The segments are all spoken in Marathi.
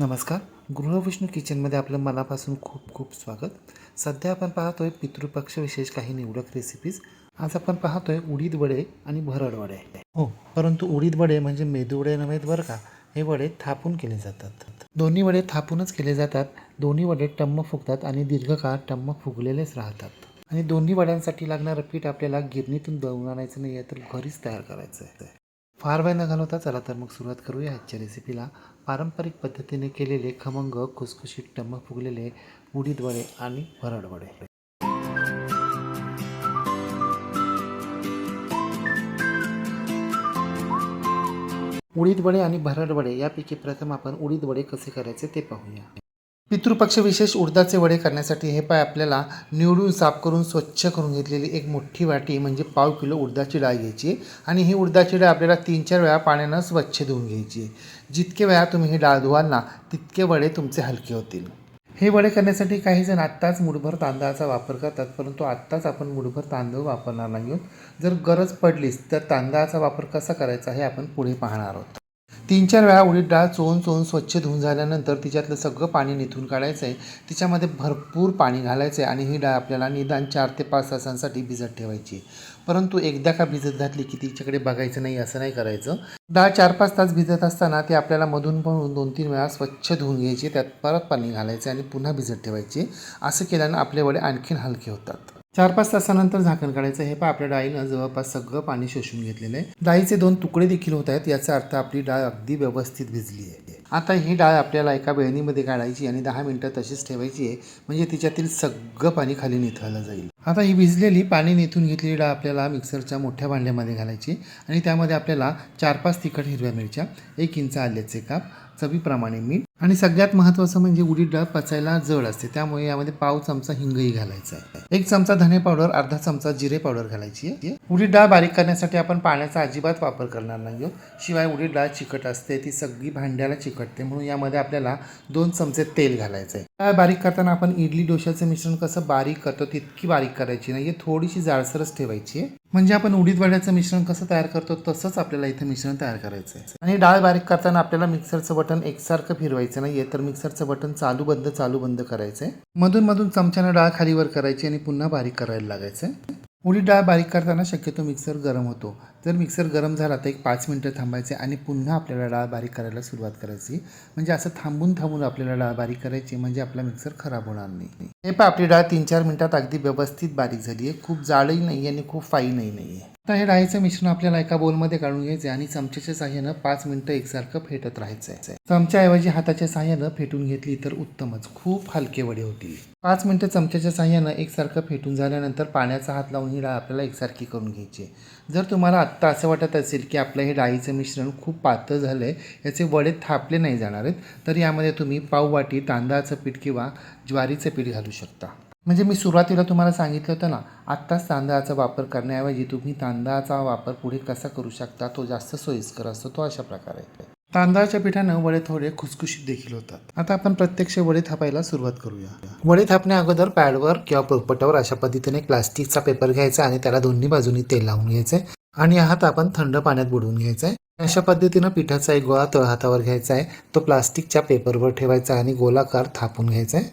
नमस्कार. गृहविष्णू किचनमध्ये आपलं मनापासून खूप खूप स्वागत. सध्या आपण पाहतोय पितृपक्ष विशेष काही निवडक रेसिपीज आज आपण पाहतोय उडीद वडे आणि भरड वडे. हो परंतु उडीद वडे म्हणजे मेदू वडे नव्हेत बरं का? हे वडे थापून केले जातात. दोन्ही वडे थापूनच केले जातात. दोन्ही वडे टम्म फुगतात आणि दीर्घकाळ टम्म फुगलेलेच राहतात. आणि दोन्ही वड्यांसाठी लागणारं पीठ आपल्याला गिरणीतून दळून आणायचं नाही आहे तर घरीच तयार करायचं आहे फार वेळ न घालवता चला तर मग सुरुवात करूया आजच्या रेसिपीला पारंपरिक पद्धतीने केलेले खमंग खुसखुशीत टम्म फुगलेले उडीद वडे आणि भरड वडे उडीद वडे आणि भरड वडे यापैकी प्रथम आपण उडीद वडे कसे करायचे ते पाहूया. पितृपक्ष विशेष उडदाचे वडे करण्यासाठी हे पाय आपल्याला निवडून साफ करून स्वच्छ करून घेतलेली एक मोठी वाटी म्हणजे पाव किलो उडदाची डाळ घ्यायची आणि ही उडदाची डाळ आपल्याला तीन चार वेळा पाण्यानं स्वच्छ धुवून घ्यायची. जितके वेळा तुम्ही ही डाळ धुवाल ना तितके वडे तुमचे हलके होतील. हे वडे करण्यासाठी काही जण आत्ताच मुठभर तांदळाचा वापर करतात परंतु आत्ताच आपण मुठभर तांदूळ वापरणार नाही जर गरज पडलीच तर तांदळाचा वापर कसा करायचा हे आपण पुढे पाहणार आहोत. तीन चार वेळा उडीद डाळ चोळून चोळून स्वच्छ धुवून झाल्यानंतर तिच्यातलं सगळं पाणी निथून काढायचं आहे तिच्यामध्ये भरपूर पाणी घालायचं आहे आणि ही डाळ आपल्याला निदान चार ते पाच तासांसाठी भिजत ठेवायची. परंतु एकदा का भिजत घातली की तिच्याकडे बघायचं नाही असं नाही करायचं. डाळ चार पाच तास भिजत असताना ती आपल्याला मधून म्हणून दोन तीन वेळा स्वच्छ धुवून घ्यायची. त्यात परत पाणी घालायचे आणि पुन्हा भिजत ठेवायची. असं केल्यानं आपले वडे आणखीन हलके होतात. चार पाच तासानंतर झाकण काढायचं. हे पण आपल्या डाळीनं जवळपास सगळं पाणी शोषून घेतलेलं आहे. डाळीचे दोन तुकडे देखील होत आहेत. याचा अर्थ आपली डाळ अगदी व्यवस्थित भिजली आहे. आता ही डाळ आपल्याला एका बेळणीमध्ये काढायची आणि दहा मिनटं तशीच ठेवायची आहे. म्हणजे तिच्यातील सगळं पाणी खाली निथळलं जाईल. आता ही भिजलेली पाणी निथून घेतलेली डाळ आपल्याला मिक्सरच्या मोठ्या भांड्यामध्ये घालायची आणि त्यामध्ये आपल्याला चार पाच तिखट हिरव्या मिरच्या एक इंच आल्याचे काप चवीप्रमाणे मीठ आणि सगळ्यात महत्त्वाचं म्हणजे उडीद डाळ पचायला जड असते. त्यामुळे यामध्ये पाव चमचा हिंगही घालायचा. आहे एक चमचा धने पावडर अर्धा चमचा जिरे पावडर घालायची आहे. उडीद डाळ बारीक करण्यासाठी आपण पाण्याचा अजिबात वापर करणार नाही शिवाय उडीद डाळ चिकट असते ती सगळी भांड्याला चिकटते. म्हणून यामध्ये आपल्याला दोन चमचे तेल घालायचं आहे. डाळ बारीक करताना आपण इडली डोशाचं मिश्रण कसं बारीक करतो तितकी बारीक करायची नाही थोडीशी जाडसरच ठेवायची आहे. म्हणजे आपण उडीद वड्याचं मिश्रण कसं तयार करतो तसंच आपल्याला इथे मिश्रण तयार करायचं आहे. आणि डाळ बारीक करताना आपल्याला मिक्सरचं बटन एकसारखं फिरवायचं नाहीये तर मिक्सरचं बटन चालू बंद चालू बंद करायचं आहे. मधून मधून चमच्यानं डाळ खालीवर करायची आणि पुन्हा बारीक करायला लागायचं आहे. उडीद डाळ बारीक करताना शक्यतो मिक्सर गरम होतो. जर मिक्सर गरम झाला तर एक पाच मिनटं थांबायचे आणि पुन्हा आपल्याला डाळ बारीक करायला सुरुवात करायची. म्हणजे असं थांबून थांबून आपल्याला डाळ बारीक करायची म्हणजे आपला मिक्सर खराब होणार नाही. हे पण आपली डाळ तीन चार मिनटात अगदी व्यवस्थित बारीक झाली आहे. खूप जाडही नाही आणि खूप फाईनही नाही आहे. आता हे डाळीचं मिश्रण आपल्याला एका बोलमध्ये काढून घ्यायचं आणि चमच्याच्या साह्यानं पाच मिनटं एकसारखं फेटत राहायचं आहे. चमच्याऐवजी हाताच्या साह्यानं फेटून घेतली तर उत्तमच. खूप हलके वडे होतील. पाच मिनटं चमच्याच्या साह्यानं एकसारखं फेटून झाल्यानंतर पाण्याचा हात लावून ही डाळ आपल्याला एकसारखी करून घ्यायची आहे. जर तुम्हाला आत्ता असं वाटत असेल की आपलं हे डाळीचं मिश्रण खूप पातळ झालं आहे याचे वडे थापले नाही जाणार आहेत तर यामध्ये तुम्ही पाववाटी तांदळाचं पीठ किंवा ज्वारीचं पीठ घालू शकता. म्हणजे मी सुरुवातीला तुम्हाला सांगितलं होतं ना आत्ताच तांदळाचा वापर करण्याऐवजी तुम्ही तांदळाचा वापर पुढे कसा करू शकता तो जास्त सोयीस्कर असतो तो अशा प्रकारे. तांदळाच्या पिठानं वडे थोडे खुसखुशीत देखील होतात. आता आपण प्रत्यक्ष वडे थापायला सुरुवात करूया. वडे थापण्या अगोदर पॅडवर किंवा पोपटावर अशा पद्धतीने प्लास्टिकचा पेपर घ्यायचा आणि त्याला दोन्ही बाजूनी तेल लावून घ्यायचंय आणि हात आपण थंड पाण्यात बुडवून घ्यायचा आहे अशा पद्धतीनं पिठाचा एक गोळा तळ हातावर घ्यायचा आहे तो प्लास्टिकच्या पेपरवर ठेवायचा आणि गोलाकार थापून घ्यायचा आहे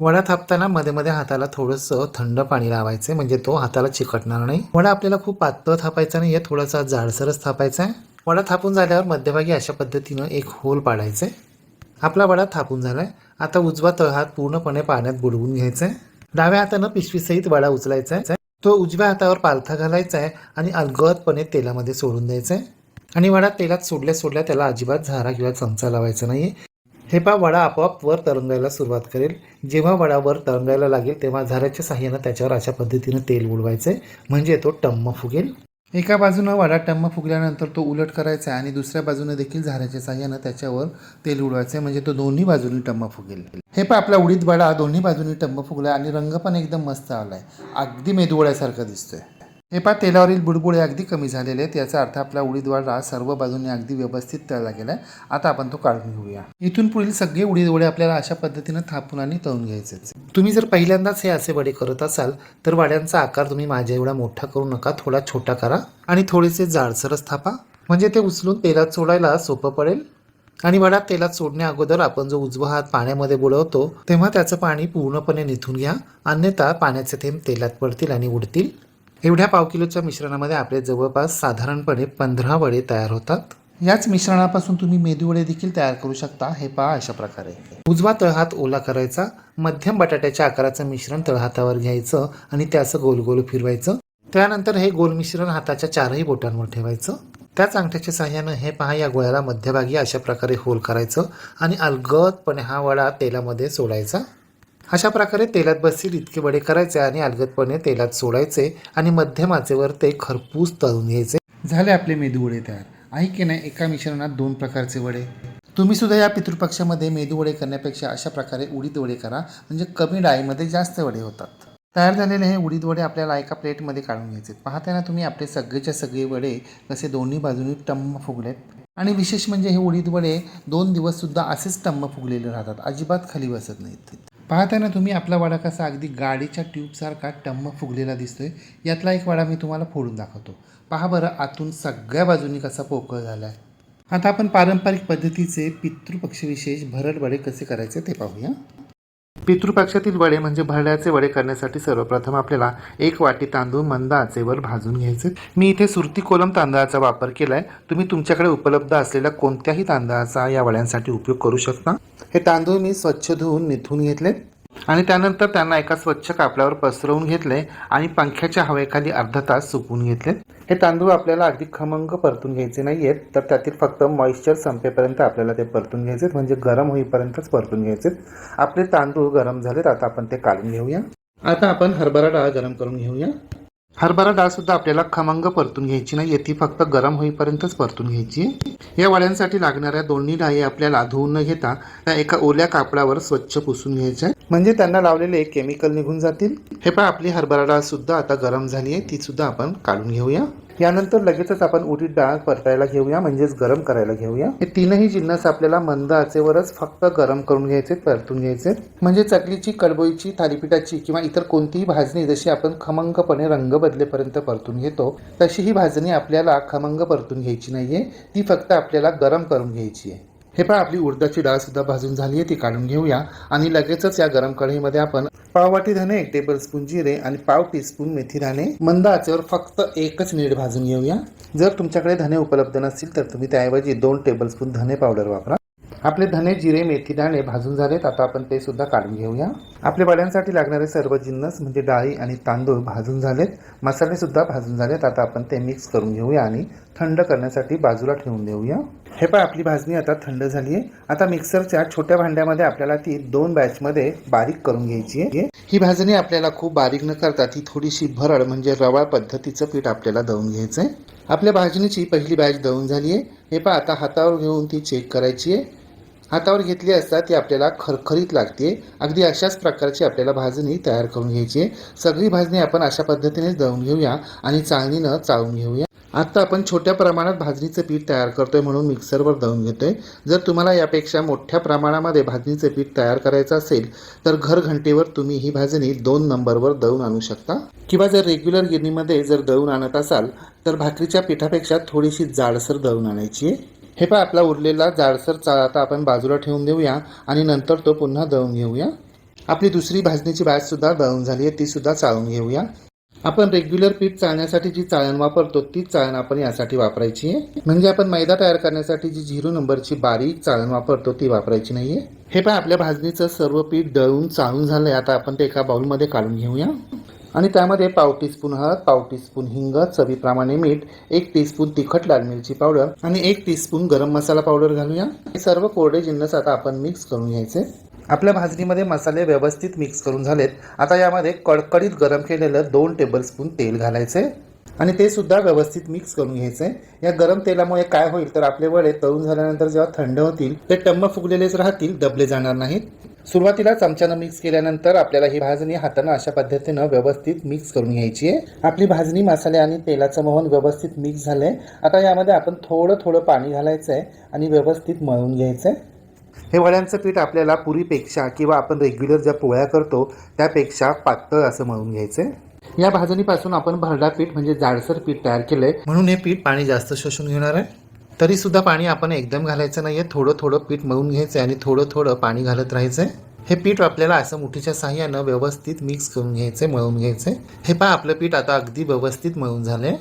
वडा थापताना मध्ये मध्ये हाताला थोडंसं थंड पाणी लावायचं म्हणजे तो हाताला चिकटणार नाही. वडा आपल्याला खूप पातळ थापायचा नाही आहे थोडासा जाडसरच थापायचा आहे वडा थापून झाल्यावर मध्यभागी अशा पद्धतीनं एक होल पाडायचं आहे आपला वडा थापून झालाय. आता उजवा तळहात पूर्णपणे पाण्यात बुडवून घ्यायचा आहे डाव्या हातानं पिशवीसहित वडा उचलायचा आहे तो उजव्या हातावर पालथा घालायचा आहे आणि अलगदपणे तेलामध्ये सोडून द्यायचा आहे. आणि वडा तेलात सोडल्या सोडल्या त्याला अजिबात झारा किंवा चमचा लावायचा नाही हे पा वडा आपोआप वर तरंगायला सुरुवात करेल. जेव्हा वडा वर तरंगायला लागेल तेव्हा झाऱ्याच्या साह्यानं त्याच्यावर अशा पद्धतीनं तेल उडवायचं आहे म्हणजे तो टम्म फुगेल. एका बाजूनं वाडा टम्म फुगल्यानंतर तो उलट करायचा आहे आणि दुसऱ्या बाजूने देखील झाऱ्याच्या साह्यानं त्याच्यावर तेल उडवायचं म्हणजे तो दोन्ही बाजूनी टम्म फुगेल. हे पण आपला उडीद वडा दोन्ही बाजूनी टम्म फुगला आणि रंग पण एकदम मस्त आलाय. अगदी मेदूवड्यासारखा दिसतोय. हे पा तेलावरील बुडबुडे अगदी कमी झालेले आहेत. याचा अर्थ आपला उडीदवाडा सर्व बाजूने अगदी व्यवस्थित तळला आहे आता आपण तो काढून घेऊया. इथून पुढील सगळे उडीदवडे आपल्याला अशा पद्धतीनं थापून आणि तळून घ्यायचे तुम्ही जर पहिल्यांदाच हे असे वडे करत असाल तर वड्यांचा आकार तुम्ही माझ्या एवढा मोठा करू नका. थोडा छोटा करा आणि थोडेसे जाडसरच थापा. म्हणजे ते उचलून तेलात सोडायला सोपं पडेल. आणि वडा तेलात सोडण्या अगोदर आपण जो उजवा हात पाण्यामध्ये बुडवतो तेव्हा त्याचं पाणी पूर्णपणे निथून घ्या. अन्यथा पाण्याचे थेंब तेलात पडतील आणि उडतील. एवढ्या पाव किलोच्या मिश्रणामध्ये आपले जवळपास साधारणपणे पंधरा वडे तयार होतात. याच मिश्रणापासून तुम्ही मेदू वडे देखील तयार करू शकता. हे पहा अशा प्रकारे. उजवा तळहात ओला करायचा. मध्यम बटाट्याच्या आकाराचं मिश्रण तळहातावर घ्यायचं आणि त्याचं गोल गोल फिरवायचं. त्यानंतर हे गोल मिश्रण हाताच्या चारही बोटांवर ठेवायचं. त्याच अंगठ्याच्या साह्यानं हे पहा या गोळ्याला मध्यभागी अशा प्रकारे होल करायचं आणि अलगदपणे हा वडा तेलामध्ये सोडायचा अशा प्रकारे तेलात बसतील इतके वडे करायचे आणि अलगदपणे तेलात सोडायचे आणि मध्यम आचेवर ते खरपूस तळून घ्यायचे. झाले आपले मेदू वडे तयार. आहे की नाही एका मिश्रणात दोन प्रकारचे वडे? तुम्ही सुद्धा या पितृपक्षामध्ये मेदू वडे करण्यापेक्षा अशा प्रकारे उडीद वडे करा म्हणजे कमी डाळीमध्ये जास्त वडे होतात. तयार झालेले हे उडीद वडे आपल्याला एका प्लेटमध्ये काढून घ्यायचे. पाहताना तुम्ही आपले सगळेच्या सगळे वडे कसे दोन्ही बाजूनी टम्म फुगलेत. आणि विशेष म्हणजे हे उडीद वडे दोन दिवस सुद्धा असेच टम्म फुगलेले राहतात. अजिबात खाली बसत नाहीत. पाहताना तुम्ही आपला वाडा कसा अगदी गाडीच्या ट्यूबसारखा टम्म फुगलेला दिसतोय. यातला एक वाडा मी तुम्हाला फोडून दाखवतो. पहा बरं आतून सगळ्या बाजूनी कसा पोकळ झाला आहे आता आपण पारंपरिक पद्धतीचे पितृपक्षविशेष भरडवडे कसे करायचे ते पाहूया. पितृपक्षातील वडे म्हणजे भरड्याचे वडे करण्यासाठी सर्वप्रथम आपल्याला एक वाटी तांदूळ मंद आचेवर भाजून घ्यायचे. मी इथे सुरती कोलम तांदळाचा वापर केला आहे तुम्ही तुमच्याकडे उपलब्ध असलेल्या कोणत्याही तांदळाचा या वड्यांसाठी उपयोग करू शकता. हे तांदूळ मी स्वच्छ धुवून निथून घेतले आणि त्यानंतर त्यांना एका स्वच्छ कापडावर पसरवून घेतले आणि पंख्याच्या हवेखाली अर्धा तास सुकवून घेतले. हे तांदूळ आपल्याला अगदी खमंग परतून घ्यायचे नाही आहेत तर त्यातील फक्त मॉइश्चर संपेपर्यंत आपल्याला ते परतून घ्यायचे म्हणजे गरम होईपर्यंतच परतून घ्यायचे आपले तांदूळ गरम झालेत आता आपण ते काढून घेऊया. आता आपण हरभरा डाळ गरम करून घेऊया. हरभरा डाळ सुद्धा आपल्याला खमंग परतून घ्यायची नाही. ती फक्त गरम होईपर्यंतच परतून घ्यायची. या वड्यांसाठी लागणाऱ्या दोन्ही डाळी आपल्याला धुवून न घेता त्या एका ओल्या कापडावर स्वच्छ पुसून घ्यायच्या. म्हणजे त्यांना लावलेले केमिकल निघून जातील. हे पण आपली हरभरा डाळ सुद्धा आता गरम झाली आहे. ती सुद्धा आपण काढून घेऊया. यानंतर लगेचच आपण उडीद डाळ परतायला घेऊया म्हणजेच गरम करायला घेऊया. हे तीनही जिन्नस आपल्याला मंद आचेवरच फक्त गरम करून घ्यायचे परतून घ्यायचे. म्हणजे चकलीची कडबोईची थालीपीठाची किंवा इतर कोणतीही भाजणी जशी आपण खमंगपणे रंग बदलेपर्यंत परतून घेतो तशी ही भाजणी आपल्याला खमंग परतून घ्यायची नाहीये. ती फक्त आपल्याला गरम करून घ्यायची आहे. हे पण आपली उडदाची डाळ सुद्धा भाजून झाली आहे ती काढून घेऊया. आणि लगेचच या गरम कढईमध्ये आपण पाववाटी धने एक टेबल स्पून जिरे आणि पाव टीस्पून मेथी धाणे मंद आचेवर फक्त एकच नीड भाजून घेऊया. जर तुमच्याकडे धने उपलब्ध नसतील तर तुम्ही त्याऐवजी दोन टेबलस्पून धने पावडर वापरा. आपले धने जिरे मेथी दाणे भाजून झालेत आता आपण ते सुद्धा काढून घेऊया. आपल्या वड्यांसाठी लागणारे सर्व जिन्नस म्हणजे डाळी आणि तांदूळ भाजून झालेत. मसालेसुद्धा भाजून झालेत. आता आपण ते मिक्स करून घेऊया आणि थंड करण्यासाठी बाजूला ठेवून देऊया. हे पण आपली भाजणी आता थंड झाली आहे आता मिक्सरच्या छोट्या भांड्यामध्ये आपल्याला ती दोन बॅचमध्ये बारीक करून घ्यायची आहे. ही भाजणी आपल्याला खूप बारीक न करता ती थोडीशी भरड म्हणजे रवाळ पद्धतीचं पीठ आपल्याला दळून घ्यायचं आहे आपल्या भाजणीची पहिली बॅच दळून झाली आहे हे पण आता हातावर घेऊन ती चेक करायची आहे हातावर घेतली असता ती आपल्याला खरखरीत लागते. अगदी अशाच प्रकारची आपल्याला भाजणी तयार करून घ्यायची आहे. सगळी भाजणी आपण अशा पद्धतीने दळून घेऊया आणि चाळणीनं चाळून घेऊया. आत्ता आपण छोट्या प्रमाणात भाजणीचं पीठ तयार करतोय म्हणून मिक्सरवर दळून घेतोय. जर तुम्हाला यापेक्षा मोठ्या प्रमाणामध्ये भाजणीचं पीठ तयार करायचं असेल तर घर घंटेवर तुम्ही ही भाजणी दोन नंबरवर दळून आणू शकता. किंवा जर रेग्युलर गिरणीमध्ये जर दळून आणत असाल तर भाकरीच्या पिठापेक्षा थोडीशी जाडसर दळून आणायची आहे. हे पण आपला उरलेला जाडसर चाळ आता आपण बाजूला ठेवून देऊया आणि नंतर तो पुन्हा दळून घेऊया. आपली दुसरी भाजणीची बॅच सुद्धा दळून झाली आहे तीसुद्धा चाळून घेऊया. आपण रेग्युलर पीठ चाळण्यासाठी जी चाळण वापरतो तीच चाळण आपण यासाठी वापरायची आहे. म्हणजे आपण मैदा तयार करण्यासाठी जी झिरो नंबरची बारीक चाळण वापरतो ती वापरायची नाहीये. हे पण आपल्या भाजणीचं सर्व पीठ दळून चाळून झालंय. आता आपण ते एका बाउलमध्ये काढून घेऊया. आणि त्यामध्ये पाव टीस्पून हळद पाव टीस्पून हिंग चवीप्रमाणे मीठ एक टीस्पून तिखट लाल मिरची पावडर आणि एक टीस्पून गरम मसाला पावडर घालूया. हे सर्व कोरडे जिन्नस आता आपण मिक्स करून घ्यायचे. आपल्या भाजणीमध्ये मसाले व्यवस्थित मिक्स करून झालेत. आता यामध्ये कडकडीत गरम केलेलं दोन टेबलस्पून तेल घालायचे. आणि ते सुद्धा व्यवस्थित मिक्स करून घ्यायचे या गरम तेलामुळे काय होईल तर आपले वडे तळून झाल्यानंतर जेव्हा थंड होतील ते टम्म फुगलेलेच राहतील दबले जाणार नाहीत. सुरुवातीला चमच्यानं मिक्स केल्यानंतर आपल्याला ही भाजणी हातानं अशा पद्धतीनं व्यवस्थित मिक्स करून घ्यायची आहे. आपली भाजणी मसाले आणि तेलाचं मोहन व्यवस्थित मिक्स झालंय. आता यामध्ये आपण थोडं थोडं पाणी घालायचं आहे आणि व्यवस्थित मळून घ्यायचं आहे हे वड्यांचं पीठ आपल्याला पुरीपेक्षा किंवा आपण रेग्युलर ज्या पोळ्या करतो त्यापेक्षा पातळ असं मळून घ्यायचं आहे या भाजणीपासून आपण भरडा पीठ म्हणजे जाडसर पीठ तयार केलंय. म्हणून हे पीठ पाणी जास्त शोषून घेणार आहे. तरी सुद्धा पाणी आपण एकदम घालायचं नाहीये. थोडं थोडं पीठ मळून घ्यायचं आणि थोडं थोडं पाणी घालत राहायचंय. हे पीठ आपल्याला असं मुठीच्या साह्यानं व्यवस्थित मिक्स करून घ्यायचंय मळून घ्यायचंय. हे पहा आपलं पीठ आता अगदी व्यवस्थित मळून झालंय.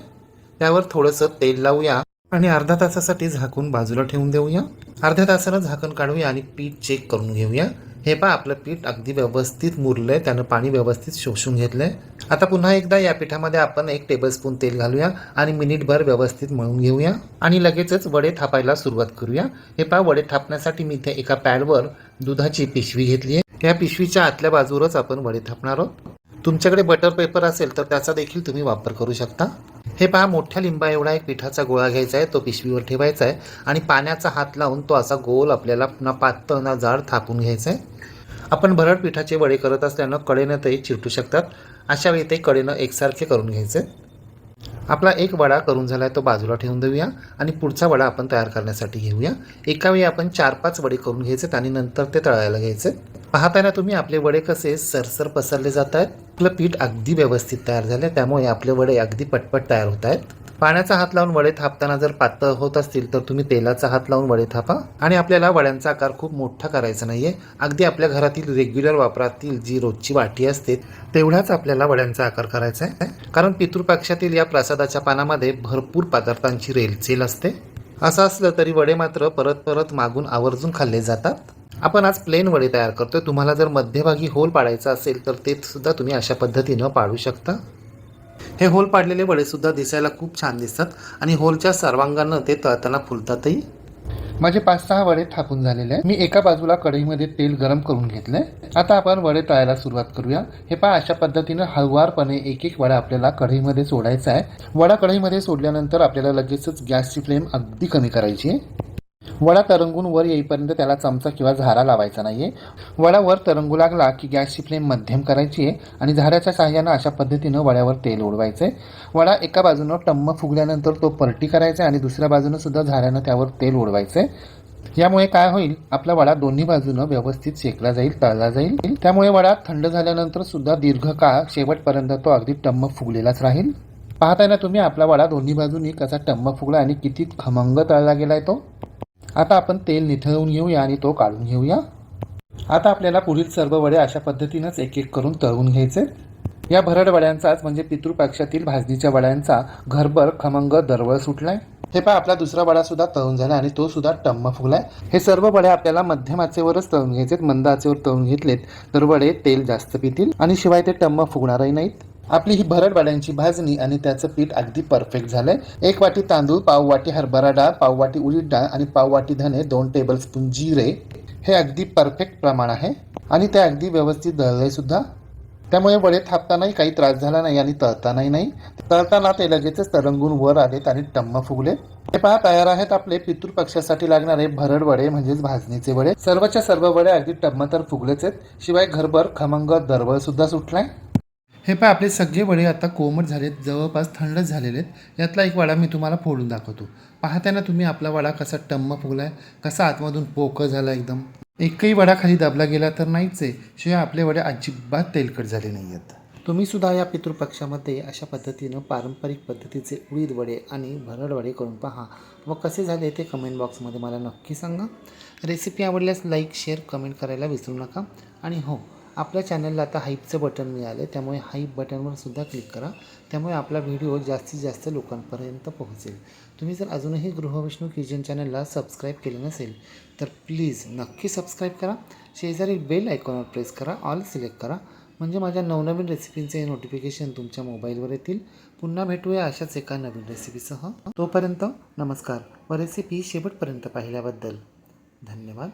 त्यावर थोडंसं तेल लावूया आणि अर्धा तासासाठी झाकून बाजूला ठेवून देऊया. अर्ध्या तासानं झाकण काढूया आणि पीठ चेक करून घेऊया. हे पहा आपलं पीठ अगदी व्यवस्थित मुरलंय त्यानं पाणी व्यवस्थित शोषून घेतलंय. आता पुन्हा एकदा या पिठामध्ये आपण एक टेबलस्पून तेल घालूया आणि मिनिटभर व्यवस्थित मळून घेऊया. आणि लगेचच वडे थापायला सुरुवात करूया. हे पहा वडे थापण्यासाठी मी इथे एका पॅडवर दुधाची पिशवी घेतली आहे. या पिशवीच्या आतल्या बाजूवरच आपण वडे थापणार आहोत. तुमच्याकडे बटर पेपर असेल तर त्याचा देखील तुम्ही वापर करू शकता. हे पहा मोठ्या लिंबा एवढा एक पिठाचा गोळा घ्यायचा आहे तो पिशवीवर ठेवायचा आहे आणि पाण्याचा हात लावून तो असा गोल आपल्याला ना पातळ ना जाड थापून घ्यायचा आहे. आपण भरड पिठाचे वडे करत असल्यानं कडेनं ते चिरटू शकतात. अशा वेळी ते कडेनं एकसारखे करून घ्यायचे. आपला एक वडा करून झाला आहे तो बाजूला ठेवून देऊया आणि पुढचा वडा आपण तयार करण्यासाठी घेऊया. एका वेळी आपण चार पाच वडे करून घ्यायचे आणि नंतर ते तळायला घ्यायचे. पाहताना तुम्ही आपले वडे कसे सरसर पसरले जात आहेत आपलं पीठ अगदी व्यवस्थित तयार झाले त्यामुळे आपले वडे अगदी पटपट तयार होत आहेत. पाण्याचा हात लावून वडे थापताना जर पातळ होत असतील तर तुम्ही तेलाचा हात लावून वडे थापा. आणि आपल्याला वड्यांचा आकार खूप मोठा करायचा नाहीये. अगदी आपल्या घरातील रेग्युलर वापरातील जी रोजची वाटी असते तेवढाच आपल्याला वड्यांचा आकार करायचा आहे. कारण पितृपक्षातील या प्रसादाच्या पानामध्ये भरपूर पदार्थांची रेलचेल असते. असं असलं तरी वडे मात्र परत परत मागून आवर्जून खाल्ले जातात. आपण आज प्लेन वडे तयार करतो आहे तुम्हाला जर मध्यभागी होल पाडायचा असेल तर ते सुद्धा तुम्ही अशा पद्धतीनं पाडू शकता. हे होल पाडलेले वडेसुद्धा दिसायला खूप छान दिसतात आणि होलच्या सर्वांगानं ते तळताना फुलतातही. माझे पाच सहा वडे थापून झालेले आहे मी एका बाजूला कढईमध्ये तेल गरम करून घेतले आता आपण वडे तळायला सुरुवात करूया. हे पहा अशा पद्धतीनं हळुवारपणे एक एक वडा आपल्याला कढईमध्ये सोडायचा आहे. वडा कढईमध्ये सोडल्यानंतर आपल्याला लगेचच गॅसची फ्लेम अगदी कमी करायची आहे. वडा तरंगून वर येईपर्यंत त्याला चमचा किंवा झारा लावायचा नाहीये. वडा वर तरंगू लागला की गॅसची फ्लेम मध्यम करायची आहे आणि झाऱ्याच्या साहाय्यानं अशा पद्धतीनं वड्यावर तेल ओढवायचे आहे वडा एका बाजूनं टम्म फुगल्यानंतर तो परटी करायचा आहे आणि दुसऱ्या बाजूनं सुद्धा झाऱ्यानं त्यावर तेल ओढवायचे आहे यामुळे काय होईल? आपला वडा दोन्ही बाजूनं व्यवस्थित शेकला जाईल तळला जाईल. त्यामुळे वडा थंड झाल्यानंतर सुद्धा दीर्घकाळ शेवटपर्यंत तो अगदी टम्म फुगलेलाच राहील. पाहताय ना तुम्ही आपला वडा दोन्ही बाजूनी कसा टम्म फुगला आणि किती खमंग तळला गेलाय तो? आता आपण तेल निथळून घेऊया आणि तो काढून घेऊया. आता आपल्याला पुढील सर्व वडे अशा पद्धतीनंच एक एक करून तळून घ्यायचे. या भरड वड्यांचाच म्हणजे पितृपक्षातील भाजणीच्या वड्यांचा घरभर खमंग दरवळ सुटलाय. हे पहा आपला दुसरा वडा सुद्धा तळून झाला आणि तो सुद्धा टम्म फुगलाय. हे सर्व वडे आपल्याला मध्यम आचेवरच तळून घ्यायचे मंद आचेवर तळून घेतलेत. तर वडे तेल जास्त पितील आणि शिवाय ते टम्म फुगणारही नाहीत. आपली ही भरडवड्यांची भाजणी आणि त्याचं पीठ अगदी परफेक्ट झालंय. एक वाटी तांदूळ पाव वाटी हरभरा डाळ पाव वाटी उडीद डाळ आणि पाव वाटी धने दोन टेबलस्पून जिरे. हे अगदी परफेक्ट प्रमाण आहे आणि ते अगदी व्यवस्थित दळलंय सुद्धा. त्यामुळे वडे थापतानाही काही त्रास झाला नाही आणि तळतानाही नाही. तळताना ते लगेचच तरंगून वर आलेत आणि टम्म फुगले हे पहा तयार आहेत आपले पितृपक्षासाठी लागणारे भरड वडे म्हणजेच भाजणीचे वडे. सर्वच्या सर्व वडे अगदी टम्म तर फुगलेच आहेत. शिवाय घरभर खमंग दरवळ सुद्धा सुटलाय. हे पहा आपले सगळे वडे आता कोमट झालेत जवळपास थंडच झालेले आहेत यातला एक वडा मी तुम्हाला फोडून दाखवतो. पाहताना तुम्ही आपला वडा कसा टम्म फुगलाय कसा आतमधून पोकळ झाला एकदम. एकही वडा खाली दाबला गेला तर नाहीच आहे शिवाय आपले वडे अजिबात तेलकट झाले नाही आहेत तुम्ही सुद्धा या पितृपक्षामध्ये अशा पद्धतीनं पारंपरिक पद्धतीचे उडीद वडे आणि भरड वडे करून पहा. व कसे झाले ते कमेंट बॉक्समध्ये मला नक्की सांगा. रेसिपी आवडल्यास लाईक शेअर कमेंट करायला विसरू नका. आणि हो आपल्या चॅनलला आता हाईपचं बटन मिळालं त्यामुळे हाईप बटनवर सुद्धा क्लिक करा. त्यामुळे आपला व्हिडिओ जास्तीत जास्त लोकांपर्यंत पोहोचेल. तुम्ही जर अजूनही गृहविष्णू किचन चॅनलला सबस्क्राईब केले नसेल तर प्लीज नक्की सबस्क्राईब करा. शेजारी बेल आयकॉनवर प्रेस करा. ऑल सिलेक्ट करा. म्हणजे माझ्या नवनवीन रेसिपींचे नोटिफिकेशन तुमच्या मोबाईलवर येतील. पुन्हा भेटूया अशाच एका नवीन रेसिपीसह तोपर्यंत नमस्कार. व रेसिपी शेवटपर्यंत पाहिल्याबद्दल धन्यवाद.